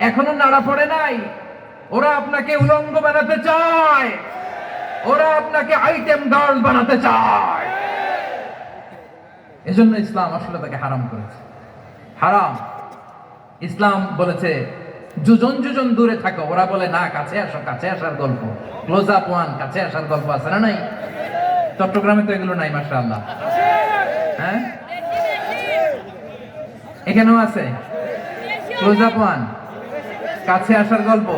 এখনও নাড়া পড়ে নাই। ওরা আপনাকে উলঙ্গ বানাতে চায়। ওরা আপনাকে আইটেম গার্ল বানাতে চায়। এজন্য ইসলাম আসলে তাকে হারাম করেছে। হারাম। ইসলাম বলেছে যুজন যুজন দূরে থাকো। ওরা বলে, না, কাছে আসো, কাছে আসার গল্প। ক্লোজ আপ ওয়ান কাছে আসার গল্প আছে না নাই? চট্টগ্রামে তো এগুলো নাই মাসা আল্লাহ হ্যাঁ? এখানেও আছে। ক্লোজ আপ ওয়ান কাছে আসার গল্প।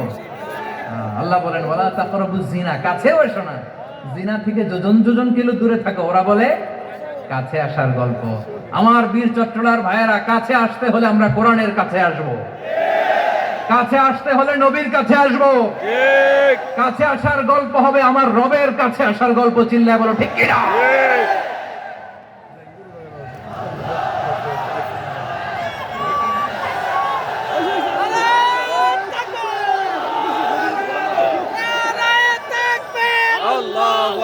আল্লাহ বলেন ওলা তাকরাবু জিনা কাছেও এসো না। জিনা থেকে যোজন যোজন কিলো দূরে থাকো। ওরা বলে কাছে আসার গল্প। আমার বীর চট্টলার ভাইয়েরা কাছে আসতে হলে আমরা কোরআনের কাছে আসব। কাছে আসতে হলে নবীর কাছে আসব। কাছে আসার গল্প হবে আমার রবের কাছে আসার গল্প। চিল্লায় বলো ঠিক কিনা আল্লাহু আকবার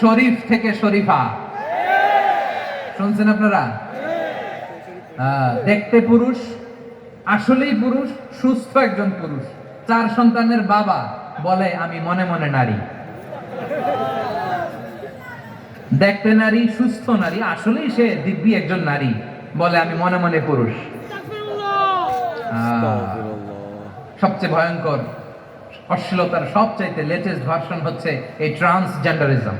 শরীফ থেকে শরীফা। শুনছেন আপনারা? দেখতে পুরুষ আসলেই পুরুষ সুস্থ একজন পুরুষ। চার সন্তানের বাবা বলে আমি মনে মনে নারী। দেখতে নারী সুস্থ নারী আসলেই সে দিব্যি একজন নারী বলে আমি মনে মনে পুরুষ। সবচেয়ে ভয়ঙ্কর অশ্লীলতার সবচাইতে লেটেস্ট ভার্সন হচ্ছে এই ট্রান্সজেন্ডারিজম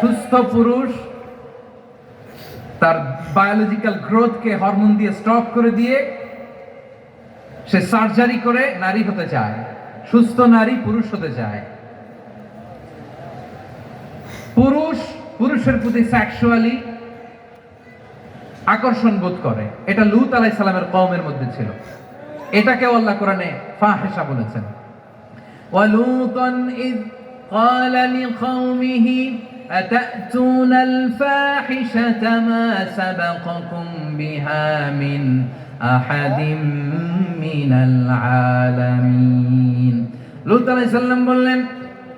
সুস্থ পুরুষ তার বায়োলজিক্যাল গ্রোথকে হরমোন দিয়ে স্টপ করে দিয়ে সে সার্জারি করে নারী হতে চায়, সুস্থ নারী পুরুষ হতে চায়। পুরুষ পুরুষের প্রতি সেক্সুয়ালি আকর্ষণ বোধ করে। এটা লুত আলাই সালামের কওমের মধ্যে ছিল। এটাকেও আল্লাহ কোরআনে ফাহেসা বলেছেন। ولوطا إذ قال لقومه أتأتون الفاحشة ما سبقكم بها من أحد من العالمين লুত আলাইহিস সালাম বললেন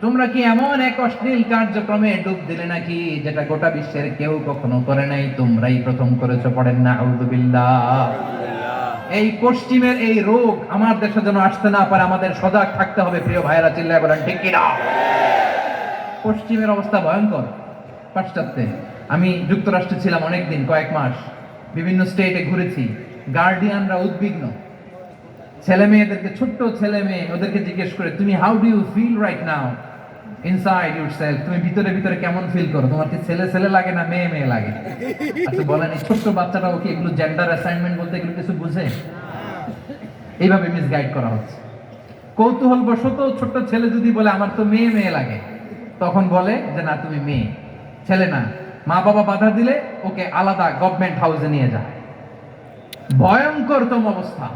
তোমরা কি এমন এক অশ্লীল কার্যক্রমে ডুব দিলে নাকি যেটা গোটা বিশ্বের কেউ কখনো করে নাই তোমরাই প্রথম করেছো পড়েন না আউযুবিল্লাহ এই পশ্চিমের এই রোগ আমার দেশে যেন আসতে না পারে, আমাদের সজাগ থাকতে হবে, প্রিয় ভাইয়েরা, চিল্লায় বলেন, ঠিক কিনা? পশ্চিমের অবস্থা ভয়ঙ্কর। পাশ্চাত্যে আমি যুক্তরাষ্ট্রে ছিলাম অনেকদিন, কয়েক মাস। বিভিন্ন স্টেটে ঘুরেছি। গার্ডিয়ানরা উদ্বিগ্ন। ছেলে মেয়েদেরকে ছোট্ট ছেলে মেয়ে ওদেরকে জিজ্ঞেস করে, তুমি how do you feel right now inside yourself তুমি ভিতরে ভিতরে কেমন ফিল করো? তোমার কি ছেলে ছেলে লাগে না মেয়ে মেয়ে লাগে? আচ্ছা বলেন ছোট্ট বাচ্চাটাও কি এগুলো জেন্ডার অ্যাসাইনমেন্ট বলতে এগুলো কিছু বুঝে? এইভাবে মিসগাইড করা হচ্ছে। কৌতূহল বশত ছোট্ট ছেলে যদি বলে, আমার তো মেয়ে মেয়ে লাগে, তখন বলে যে, না, তুমি মেয়ে, ছেলে না। মা বাবা বাধা দিলে ওকে আলাদা গভর্নমেন্ট হাউসে নিয়ে যায়। ভয়ঙ্করতম অবস্থা।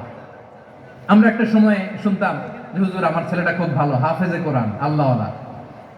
আমরা একটা সময় শুনতাম হুজুর, আমার ছেলেটা খুব ভালো, হাফেজে কোরআন, আল্লাহওয়ালা।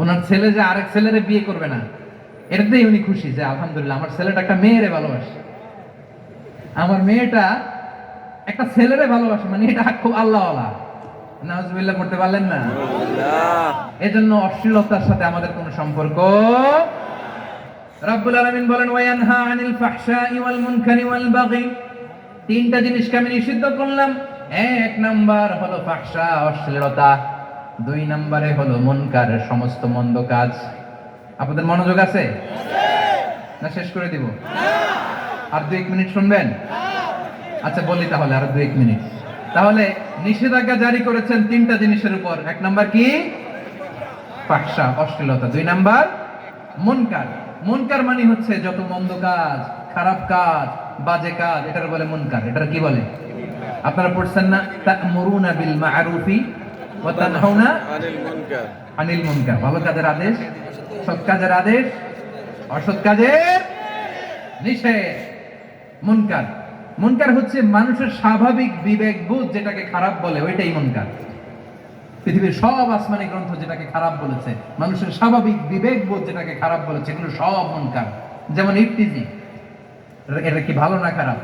ওনার ছেলে যে আরেক ছেলেরে বিয়ে করবে না এটাতেই উনি খুশি যে আলহামদুলিল্লাহ আমার ছেলেটা একটা মেয়েরে ভালোবাসে। আমার মেয়েটা একটা ছেলেরে ভালোবাসে মানে এটা খুব আল্লাহ করতে পারলেন না? এজন্য অশ্লীলতার সাথে আমাদের কোনো সম্পর্ক রাব্বুল আলামিন বলেন ওয়ায়ানহা আনিল ফাহশাই ওয়াল মুনকারি ওয়াল বাগি। তিনটা জিনিসকে আমি নিষিদ্ধ করলাম। এক নাম্বার হলো ফাহশা অশ্লীলতা। দুই নম্বরে হলো মনকার, সমস্ত মন্দ কাজ। আপনাদের মনোযোগ আছে? না, শেষ করে দিব? আর দুই এক মিনিট শুনবেন? আচ্ছা বলি তাহলে আর দুই এক মিনিট। তাহলে নিষেধাজ্ঞা জারি করেছেন তিনটা জিনিসের উপর। এক নাম্বার কি? ফাহশা অশ্লীলতা। দুই নাম্বার, মনকার। মনকার মানে হচ্ছে যত মন্দ কাজ, খারাপ কাজ, বাজে কাজ, এটার বলে মনকার। এটার কি বলে? আপনারা পড়ছেন না? তা'মুরুনা বিল মা'রুফি। ওয়া তানহাউনা আনিল মুনকার আনিল মুনকার ভালো কাজের আদেশ সৎ কাজের আদেশ অসৎ কাজের নিষেধ। মুনকার। মুনকার হচ্ছে মানুষের স্বাভাবিক বিবেক বোধ যেটাকে খারাপ বলে ওইটাই মুনকার। পৃথিবীর সব আসমানি গ্রন্থ যেটাকে খারাপ বলেছে মানুষের স্বাভাবিক বিবেক বোধ যেটাকে খারাপ বলেছে এগুলো সব মুনকার। যেমন ইফতিজি এটা- এটা কি ভালো না খারাপ?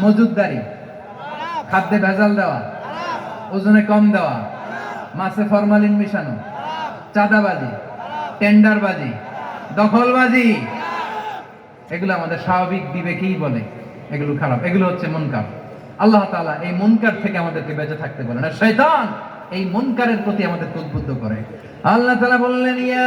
মজুদদারি খাদ্যে ভেজাল দেওয়া ওজনে কম দেওয়া মাছে ফরমালিন মিশানো, চাঁদাবাজি, টেন্ডারবাজি, দখলবাজি। এগুলো আমাদের স্বাভাবিক বিবেকেই বলে, এগুলো খারাপ, এগুলো হচ্ছে মনকার। আল্লাহ তালা এই মনকার থেকে আমাদেরকে বেঁচে থাকতে বলেন। আর শয়তান এই মনকারের প্রতি আমাদেরকে উদ্বুদ্ধ করে। আল্লাহ তালা বললেন, ইয়া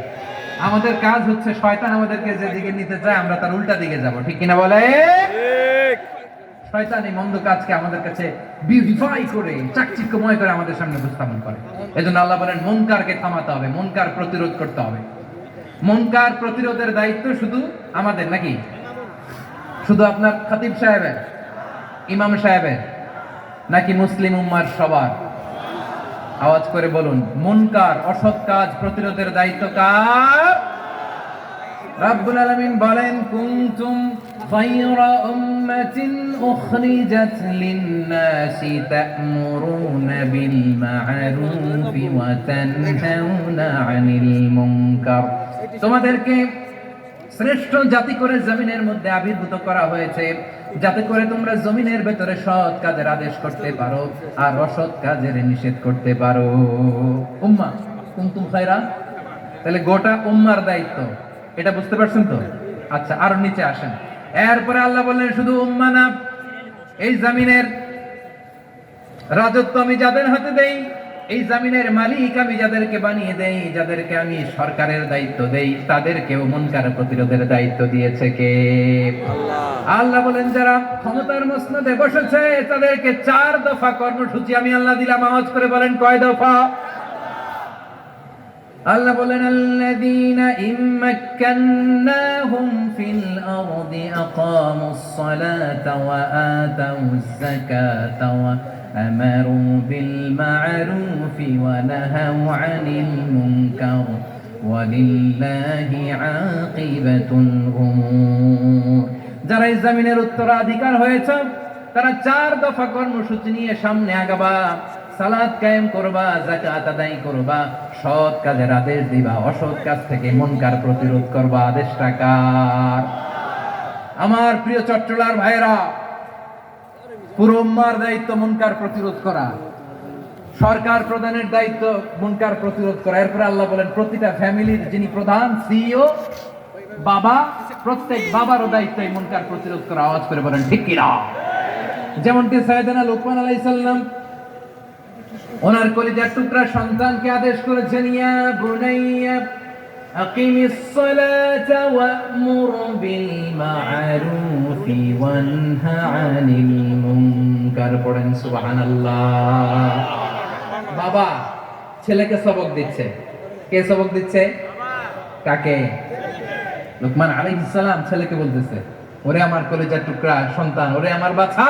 আমাদের কাজ হচ্ছে শয়তান আমাদেরকে যেদিকে নিতে চায় আমরা তার উল্টা দিকে যাব। ঠিক কিনা বলে? শয়তান এই মন্দ কাজকে আমাদের কাছে বিউটিফাই করে চাকচিক্যময় করে আমাদের সামনে উপস্থাপন করে। এজন্য আল্লাহ বলেন মনকারকে থামাতে হবে মনকার প্রতিরোধ করতে হবে। মনকার প্রতিরোধের দায়িত্ব শুধু আমাদের নাকি? শুধু আপনার খতিব সাহেবের ইমাম সাহেবের নাকি মুসলিম উম্মার সবার? আওয়াজ করে বলুন মনকার অসৎ কাজ প্রতিরোধের দায়িত্ব কার? রাব্বুল আলামিন বলেন, কুনতুম খায়রা উম্মাতিন উখরিজাত লিন-নাসি তা'মুরুনা বিল মা'রুফি ওয়া তানহাউনা 'আনিল মুনকার। তোমাদেরকে শ্রেষ্ঠ জাতি করে জমিনের মধ্যে আবির্ভূত করা হয়েছে। যাতে করে তোমরা জমিনের ভেতরে সৎ কাজের আদেশ করতে পারো আর অসৎ কাজের নিষেধ করতে পারো। উম্মা, কুনতুম খায়রা? তাহলে গোটা উম্মার দায়িত্ব। এটা বুঝতে পারছেন তো? আচ্ছা আরও নিচে আসেন। এরপরে আল্লাহ বললেন শুধু উম্মা না এই জামিনের রাজত্ব আমি যাদের হাতে দেই এই জামিনের মালিক আমি যাদেরকে বানিয়ে দেই যাদেরকে আমি সরকারের দায়িত্ব দেই তাদেরকেও মনকার প্রতিরোধের দায়িত্ব দিয়েছে কে? আল্লাহ। আল্লাহ বলেন যারা ক্ষমতার মসনদে বসেছে তাদেরকে চার দফা কর্মসূচি আমি আল্লাহ দিলাম। আওয়াজ করে বলেন কয় দফা? আল্লাহ বলেন, আল্লাযীনা ইম্মাক্কান্নাহুম ফিল আরদি আকামুস সালাতা ওয়া আতাউজ যাকাতা ওয়া আমারু বিল মা'রুফি ওয়া নাহাউ আনিল মুনকার ওয়ালিল্লাহি আকিবাতুল উমুর. যারা জমিনের উত্তরাধিকার হয়েছে, তারা চার দফা কর্মসূচি নিয়ে সামনে আগাবা। সালাদ কায়েম করবা জাকাত আদায় করবা, সৎ কাজের আদেশ দিবা, অসৎ কাজ থেকে মনকার প্রতিরোধ করবা, আদেশটা কার? আমার প্রিয় চট্টলার ভাইরা পুরো দায়িত্ব মনকার প্রতিরোধ করা। সরকার প্রধানের দায়িত্ব মুনকার প্রতিরোধ করা। এরপরে আল্লাহ বলেন, প্রতিটা ফ্যামিলির যিনি প্রধান, সিইও, বাবা, প্রত্যেক বাবারও দায়িত্ব এই মুনকার প্রতিরোধ করা। আওয়াজ করে বলেন, ঠিক কিনা? যেমনটি সাইয়েদানা লোকমান আলাইহিস সালাম ওনার কলিজার টুকরা সন্তানকে আদেশ করেছেন, ইয়া বুনাইয়া সালাতা ওয়া'মুর বিল মা'রুফি ওয়ানহা আনিল মুনকার। পড়েন, সুবহানাল্লাহ। বাবা, ছেলেকে সবক দিচ্ছে। কে সবক দিচ্ছে? কাকে? লোকমান আলাইহিস সালাম ছেলেকে বলতেছে, ওরে আমার কলিজার টুকরা সন্তান, ওরে আমার বাছা!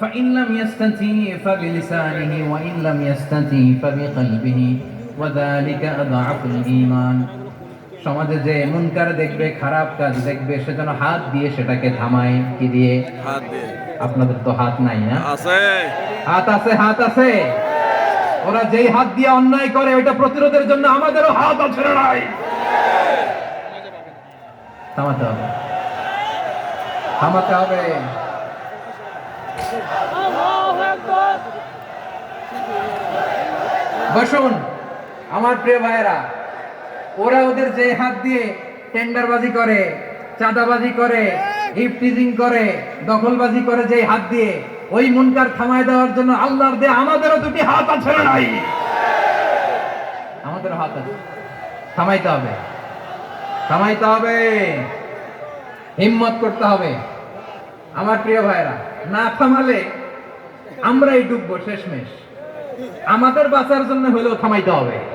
فإن لم يستطع فبلسانه وإن لم يستطع فبقلبه وذلك أضعف الإيمان সমাজে যে মুনকার দেখবে খারাপ কাজ দেখবে সেজন্য হাত দিয়ে সেটাকে থামায় কি দিয়ে হাত দিয়ে আপনাদের তো হাত নাই না আছে হাত আছে হাত আছে ওরা যেই হাত দিয়ে অন্যায় করে ওইটা প্রতিরোধের জন্য আমাদেরও হাত আছে না নাই থামাতে হবে থামাতে হবে বসুন, আমার প্রিয় ভাইয়েরা, ওরা ওদের যে হাত দিয়ে টেন্ডারবাজি করে, চাঁদাবাজি করে হিপটিজিং করে, দখলবাজি করে যে হাত দিয়ে, ওই মুনকার থামায় দেওয়ার জন্য আল্লাহর দিয়ে আমাদেরও দুটি হাত আছে নাই? আমাদেরও হাত আছে। থামাইতে হবে। থামাইতে হবে। হিম্মত করতে হবে। আমার প্রিয় ভাইরা না থামালে আমরাই ডুববো শেষমেশ। আমাদের বাঁচার জন্য হলেও থামাইতে হবে।